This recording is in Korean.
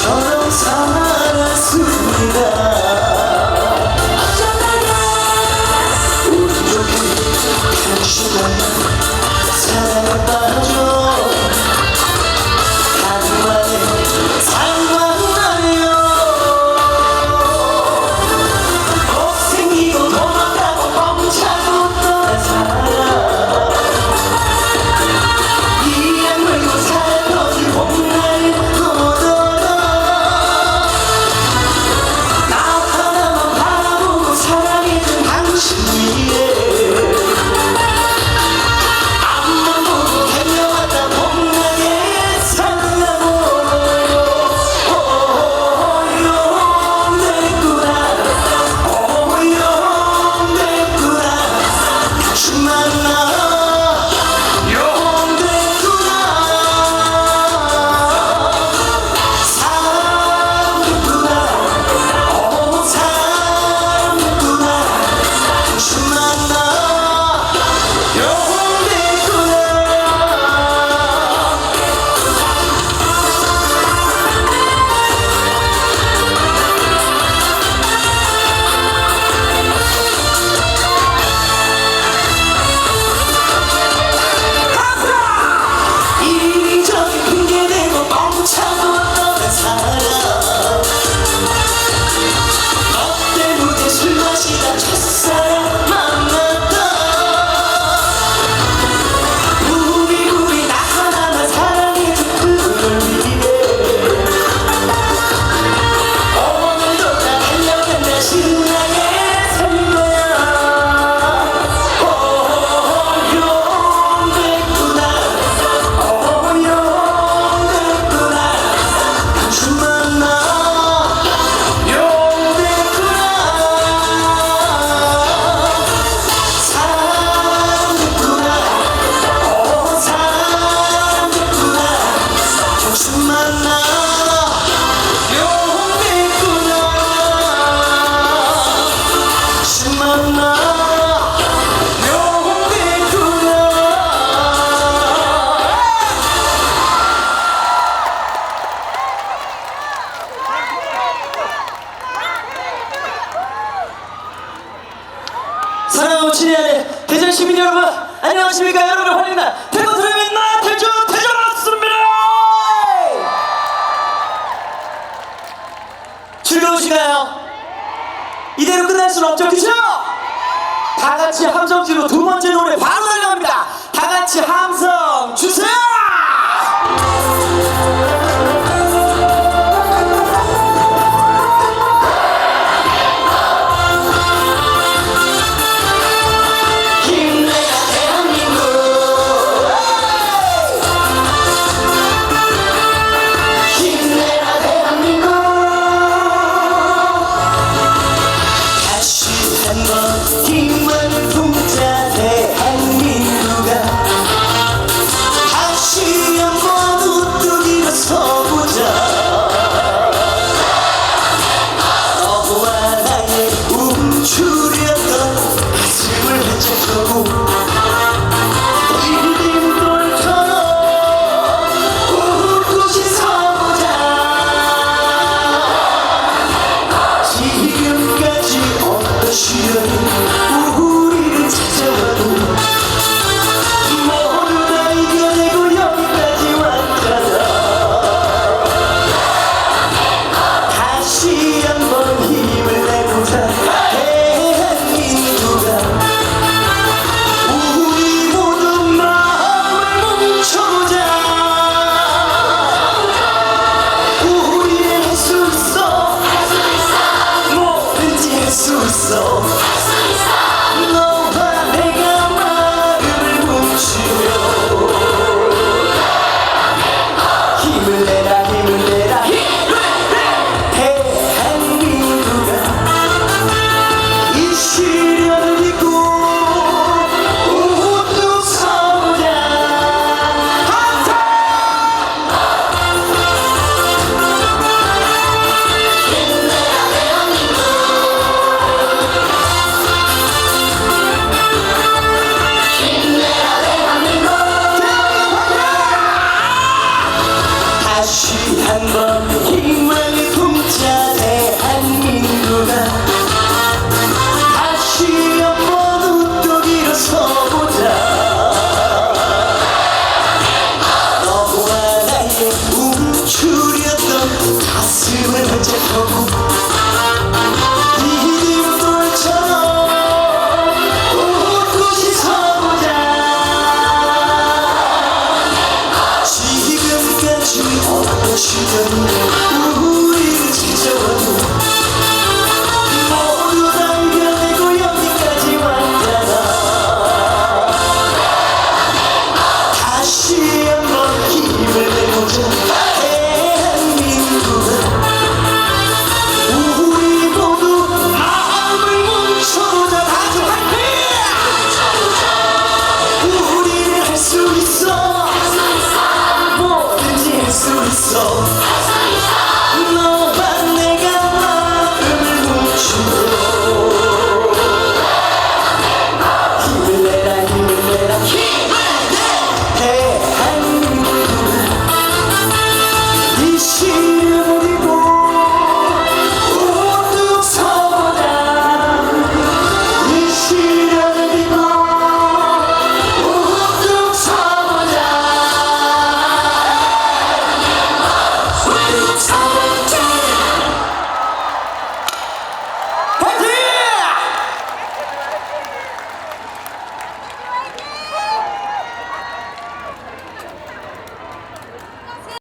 서로 서로 안녕하십니까 여러분을 환영합니다 태권 트레이닝 나 대전 왔습니다 즐거우신가요? 이대로 끝날 수는 없죠 그죠? 다 같이 함성 지르고 두 번째 노래 soul.